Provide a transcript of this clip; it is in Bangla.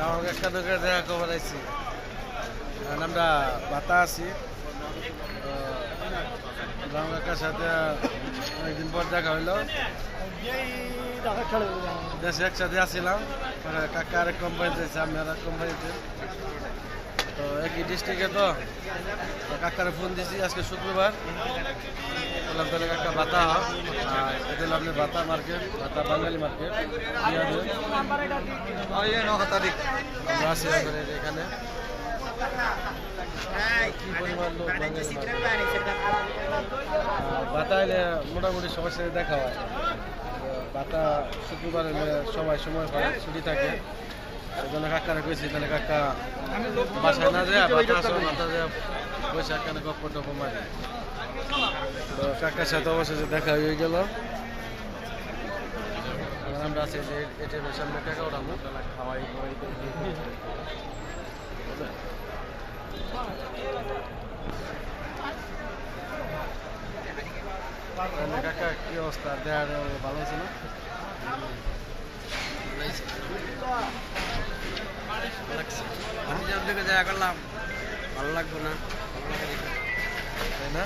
আমাকে একটা দোকানে দেখা খবর আছি। আমরা বাতা আছি। রাম কাকার সাথে অনেকদিন পর দেখা হইল। দেশে একসাথে আসছিলাম কাকা আরেক কোম্পানিতে আমি আরেক কোম্পানিতে একই ডিস্ট্রিক্টে তো? কাকারে ফোন দিছি আজকে শুক্রবার। বললাম তাহলে কাকা বাতা এটা হলো আপনার বাতা মার্কেট বাতা বাঙালি মার্কেট আমরা আছি এখন। কি বাতা এলে মোটামুটি সবার সাথে দেখা হয়। বাতা শুক্রবার সবাই সময় পায় ছুটি থাকে। সেই জন্য কাকারে কইছি, তাহলে কাকা বাসায় না যায় বাতা আসো বাতা যায় বসে একখানে গপ্প টপ্প মারি তো কাকার সাথে অবশেষে দেখা হয়ে গেল। আমরা আছি যে এটিএমের সামনে টাকা উঠাবো হাওয়াই তাহলে কাকা, কি অবস্থা? দেয়ার ভালো আছে না? ওদিকে দেখা করলাম। ভালো লাগবে না। তাই না?